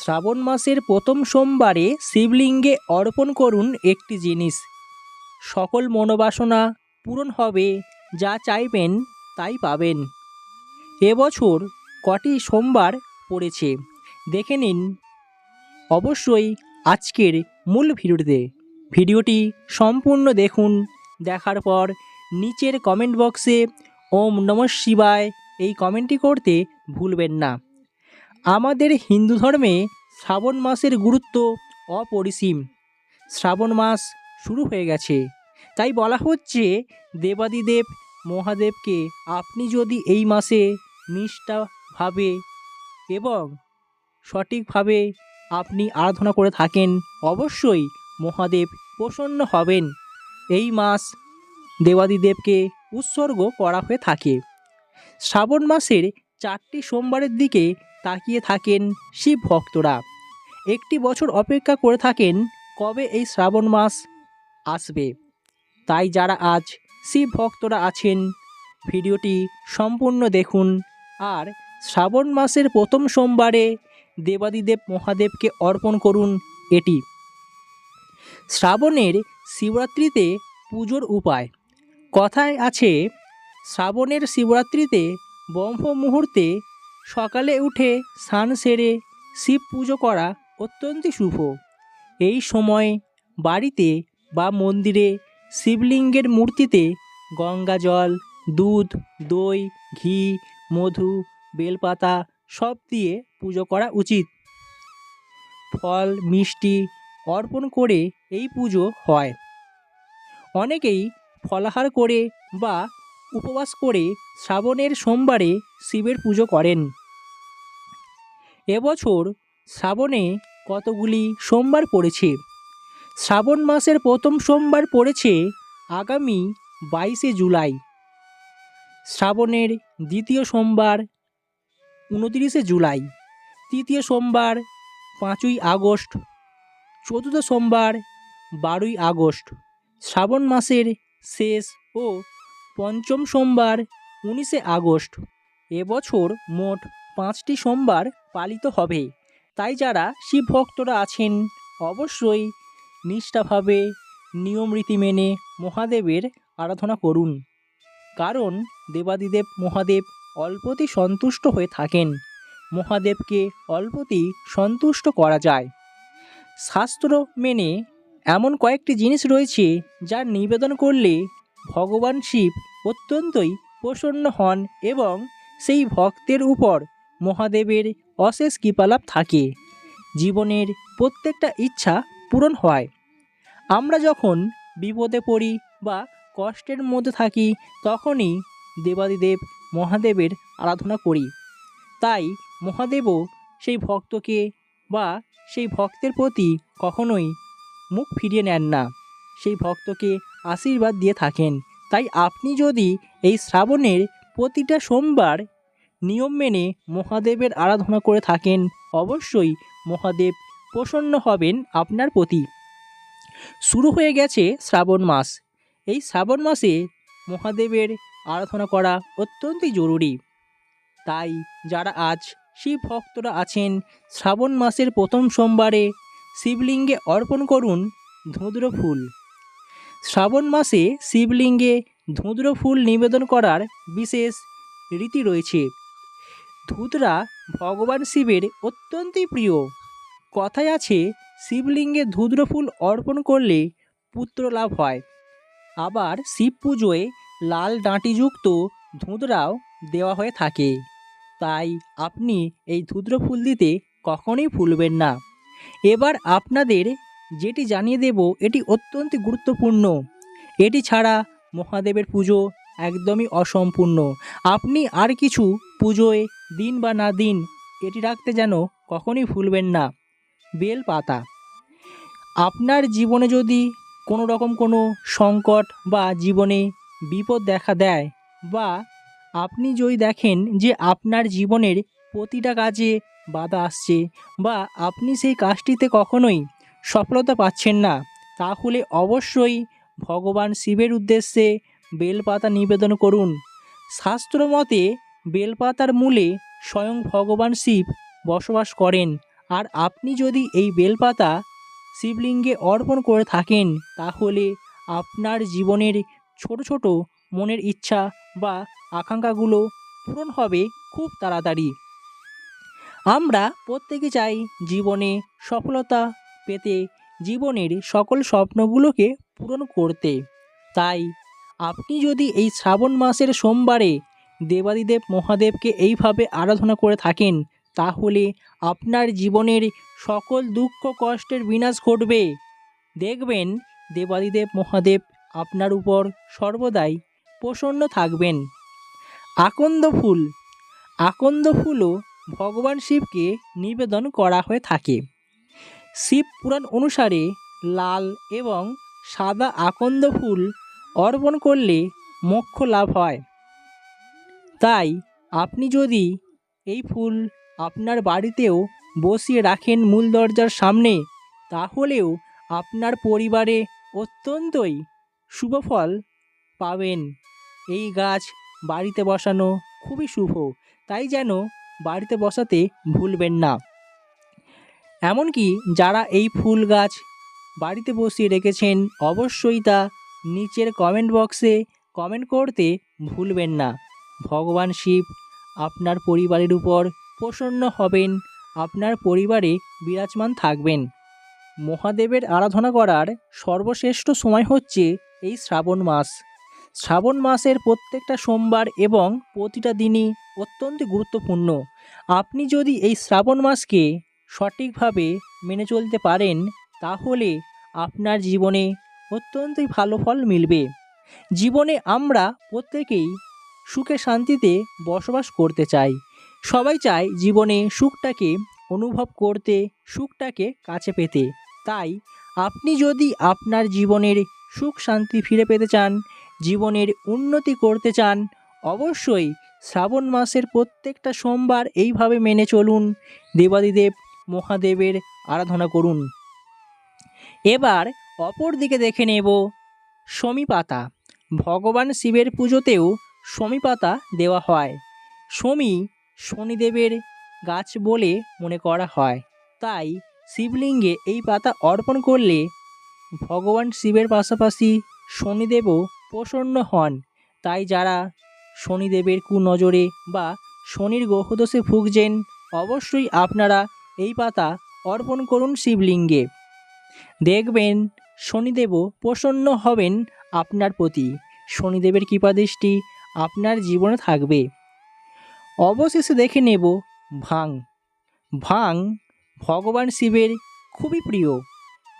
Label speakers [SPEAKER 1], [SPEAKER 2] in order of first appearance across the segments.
[SPEAKER 1] শ্রাবণ মাসের প্রথম সোমবারে শিবলিঙ্গে অর্পণ করুন একটি জিনিস। সকল মনোবাসনা পূরণ হবে, যা চাইবেন তাই পাবেন। এবছর কটি সোমবার পড়েছে, দেখে নিন। অবশ্যই আজকের মূল ভিডিওটিতে। ভিডিওটি সম্পূর্ণ দেখুন, দেখার পর নিচের কমেন্ট বক্সে ওম নমঃ শিবায় এই কমেন্টটি করতে ভুলবেন না। আমাদের হিন্দু ধর্মে শ্রাবণ মাসের গুরুত্ব অপরিসীম। শ্রাবণ মাস শুরু হয়ে গেছে। তাই বলা হচ্ছে, দেবাদিদেব মহাদেবকে আপনি যদি এই মাসে নিষ্ঠাভাবে এবং সঠিকভাবে আপনি আরাধনা করে থাকেন, অবশ্যই মহাদেব প্রসন্ন হবেন। এই মাস দেবাদিদেবকে উৎসর্গ করা হয়ে থাকে। শ্রাবণ মাসের চারটি সোমবারের দিকে তাকিয়ে থাকেন শিব ভক্তরা। একটি বছর অপেক্ষা করে থাকেন কবে এই শ্রাবণ মাস আসবে। তাই যারা আজ শিব ভক্তরা আছেন, ভিডিওটি সম্পূর্ণ দেখুন আর শ্রাবণ মাসের প্রথম সোমবারে দেবাদিদেব মহাদেবকে অর্পণ করুন এটি। শ্রাবণের শিবরাত্রিতে পুজোর উপায়। কথায় আছে, শ্রাবণের শিবরাত্রিতে ব্রহ্ম মুহূর্তে সকালে উঠে স্নান সেরে শিব পুজো করা অত্যন্ত শুভ। এই সময় বাড়িতে বা মন্দিরে শিবলিঙ্গের মূর্তিতে গঙ্গা জল, দুধ, দই, ঘি, মধু, বেলপাতা সব দিয়ে পুজো করা উচিত। ফল, মিষ্টি অর্পণ করে এই পুজো হয়। অনেকেই ফলাহার করে বা উপবাস করে শ্রাবণের সোমবারে শিবের পুজো করেন। এবছর শ্রাবণে কতগুলি সোমবার পড়েছে? শ্রাবণ মাসের প্রথম সোমবার পড়েছে আগামী বাইশে জুলাই। শ্রাবণের দ্বিতীয় সোমবার উনতিরিশে জুলাই। তৃতীয় সোমবার পাঁচই আগস্ট। চতুর্থ সোমবার বারোই আগস্ট। শ্রাবণ মাসের শেষ ও পঞ্চম সোমবার, উনিশে আগস্ট। এবছর মোট পাঁচটি সোমবার পালিত হবে। তাই যারা শিব ভক্তরা আছেন, অবশ্যই নিষ্ঠাভাবে নিয়ম রীতি মেনে মহাদেবের আরাধনা করুন। কারণ দেবাদিদেব মহাদেব অল্পতি সন্তুষ্ট হয়ে থাকেন। মহাদেবকে অল্পতি সন্তুষ্ট করা যায়। শাস্ত্র মেনে এমন কয়েকটি জিনিস রয়েছে যা নিবেদন করলে ভগবান শিব অত্যন্তই প্রসন্ন হন এবং সেই ভক্তের উপর মহাদেবের অশেষ কৃপালাভ থাকে। জীবনের প্রত্যেকটা ইচ্ছা পূরণ হয়। আমরা যখন বিপদে পড়ি বা কষ্টের মধ্যে থাকি, তখনই দেবাদিদেব মহাদেবের আরাধনা করি। তাই মহাদেবও সেই ভক্তকে বা সেই ভক্তের প্রতি কখনোই মুখ ফিরিয়ে নেন না। সেই ভক্তকে আশীর্বাদ দিয়ে থাকেন। তাই আপনি যদি এই শ্রাবণের প্রতিটা সোমবার নিয়ম মেনে মহাদেবের আরাধনা করে থাকেন, অবশ্যই মহাদেব প্রসন্ন হবেন আপনার প্রতি। শুরু হয়ে গেছে শ্রাবণ মাস। এই শ্রাবণ মাসে মহাদেবের আরাধনা করা অত্যন্তই জরুরি। তাই যারা আজ শিব ভক্তরা আছেন, শ্রাবণ মাসের প্রথম সোমবারে শিবলিঙ্গে অর্পণ করুন ধুঁদ্র ফুল শ্রাবণ মাসে শিবলিঙ্গে ধুঁদ্র ফুল নিবেদন করার বিশেষ রীতি রয়েছে। ধুতরা ভগবান শিবের অত্যন্তই প্রিয়। কথায় আছে, শিবলিঙ্গে ধুদ্র ফুল অর্পণ করলে পুত্র লাভ হয়। আবার শিব পুজোয় লাল ডাঁটিযুক্ত ধুঁদরাও দেওয়া হয়ে থাকে। তাই আপনি এই ধুদ্র ফুল দিতে কখনোই ভুলবেন না। এবার আপনাদের যেটি জানিয়ে দেব, এটি অত্যন্ত গুরুত্বপূর্ণ। এটি ছাড়া মহাদেবের পুজো একদমই অসম্পূর্ণ। আপনি আর কিছু পুজোয় দিন বা না দিন এটি রাখতে যেন কখনই ভুলবেন না। বেল পাতা আপনার জীবনে যদি কোনো রকম কোনো সংকট বা জীবনে বিপদ দেখা দেয় বা আপনি যদি দেখেন যে আপনার জীবনের প্রতিটা কাজে বাধা আসছে বা আপনি সেই কাজটিতে কখনোই সফলতা পাচ্ছেন না, তাহলে অবশ্যই ভগবান শিবের উদ্দেশ্যে বেলপাতা নিবেদন করুন। শাস্ত্র মতে বেলপাতার মূলে স্বয়ং ভগবান শিব বসবাস করেন, আর আপনি যদি এই বেলপাতা শিবলিঙ্গে অর্পণ করে থাকেন, তাহলে আপনার জীবনের ছোট ছোট মনের ইচ্ছা বা আকাঙ্ক্ষাগুলো পূরণ হবে খুব তাড়াতাড়ি। আমরা প্রত্যেকে চাই জীবনে সফলতা পেতে জীবনের সকল স্বপ্নগুলোকে পূরণ করতে। তাই আপনি যদি এই শ্রাবণ মাসের সোমবারে দেবাদিদেব মহাদেবকে এইভাবে আরাধনা করে থাকেন, তাহলে আপনার জীবনের সকল দুঃখ কষ্টের বিনাশ ঘটবে। দেখবেন দেবাদিদেব মহাদেব আপনার উপর সর্বদাই প্রসন্ন থাকবেন। আকন্দ ফুল। আকন্দ ফুলও ভগবান শিবকে নিবেদন করা হয়ে থাকে। শিব পুরাণ অনুসারে লাল এবং সাদা আকন্দ ফুল অর্পণ করলে মোক্ষ লাভ হয়। তাই আপনি যদি এই ফুল আপনার বাড়িতেও বসিয়ে রাখেন মূল দরজার সামনে, তাহলেও আপনার পরিবারে অত্যন্তই শুভফল পাবেন। এই গাছ বাড়িতে বসানো খুবই শুভ, তাই যেন বাড়িতে বসাতে ভুলবেন না। এমনকি যারা এই ফুল গাছ বাড়িতে বসিয়ে রেখেছেন, অবশ্যই তা নিচের কমেন্ট বক্সে কমেন্ট করতে ভুলবেন না। ভগবান শিব আপনার পরিবারের উপর প্রসন্ন হবেন, আপনার পরিবারে বিরাজমান থাকবেন। মহাদেবের আরাধনা করার সর্বশ্রেষ্ঠ সময় হচ্ছে এই শ্রাবণ মাস। শ্রাবণ মাসের প্রত্যেকটা সোমবার এবং প্রতিটা দিনই অত্যন্ত গুরুত্বপূর্ণ। আপনি যদি এই শ্রাবণ মাসকে সঠিকভাবে মেনে চলতে পারেন, তাহলে আপনার জীবনে অত্যন্তই ভালো ফল মিলবে। জীবনে আমরা প্রত্যেকেই সুখে শান্তিতে বসবাস করতে চাই। সবাই চায় জীবনে সুখটাকে অনুভব করতে, সুখটাকে কাছে পেতে। তাই আপনি যদি আপনার জীবনের সুখ শান্তি ফিরে পেতে চান, জীবনের উন্নতি করতে চান, অবশ্যই শ্রাবণ মাসের প্রত্যেকটা সোমবার এইভাবে মেনে চলুন। দেবাদিদেব মহাদেবের আরাধনা করুন। এবার অপর দিকে দেখে নেব শমী পাতা ভগবান শিবের পুজোতেও শমী পাতা দেওয়া হয়। শমী শনিদেবের গাছ বলে মনে করা হয়। তাই শিবলিঙ্গে এই পাতা অর্পণ করলে ভগবান শিবের পাশাপাশি শনিদেবও প্রসন্ন হন। তাই যারা শনিদেবের কুনজরে বা শনির গ্রহদোষে ভুগছেন, অবশ্যই আপনারা এই পাতা অর্পণ করুন শিবলিঙ্গে। দেখবেন শনিদেবও প্রসন্ন হবেন আপনার প্রতি। শনিদেবের কৃপাদৃষ্টি আপনার জীবনে থাকবে। অবশেষে দেখে নেব ভাং। ভাং ভগবান শিবের খুবই প্রিয়।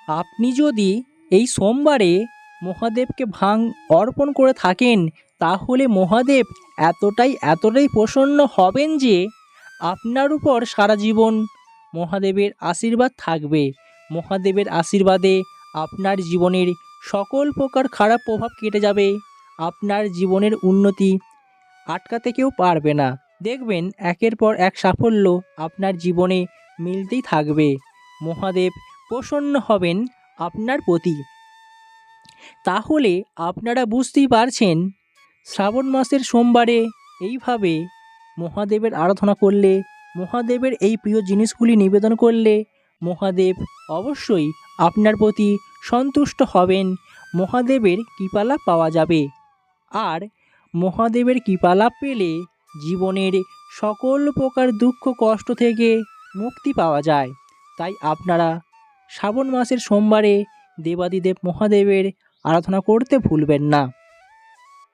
[SPEAKER 1] আপনি যদি এই সোমবারে মহাদেবকে ভাং অর্পণ করে থাকেন, তাহলে মহাদেব এতটাই এতটাই প্রসন্ন হবেন যে আপনার উপর সারা জীবন মহাদেবের আশীর্বাদ থাকবে। মহাদেবের আশীর্বাদে আপনার জীবনের সকল প্রকার খারাপ প্রভাব কেটে যাবে। আপনার জীবনের উন্নতি আটকাতে কেউ পারবে না। দেখবেন, একের পর এক সাফল্য আপনার জীবনে মিলতেই থাকবে। মহাদেব প্রসন্ন হবেন আপনার প্রতি। তাহলে আপনারা বুঝতেই পারছেন, শ্রাবণ মাসের সোমবারে এইভাবে মহাদেবের আরাধনা করলে মহাদেবের এই প্রিয় জিনিসগুলি নিবেদন করলে মহাদেব অবশ্যই আপনার প্রতি সন্তুষ্ট হবেন। মহাদেবের কৃপালাভ পাওয়া যাবে। আর মহাদেবের কৃপালাভ পেলে জীবনের সকল প্রকার দুঃখ, কষ্ট থেকে মুক্তি পাওয়া যায়। তাই আপনারা শ্রাবণ মাসের সোমবারে দেবাদিদেব মহাদেবের আরাধনা করতে ভুলবেন না।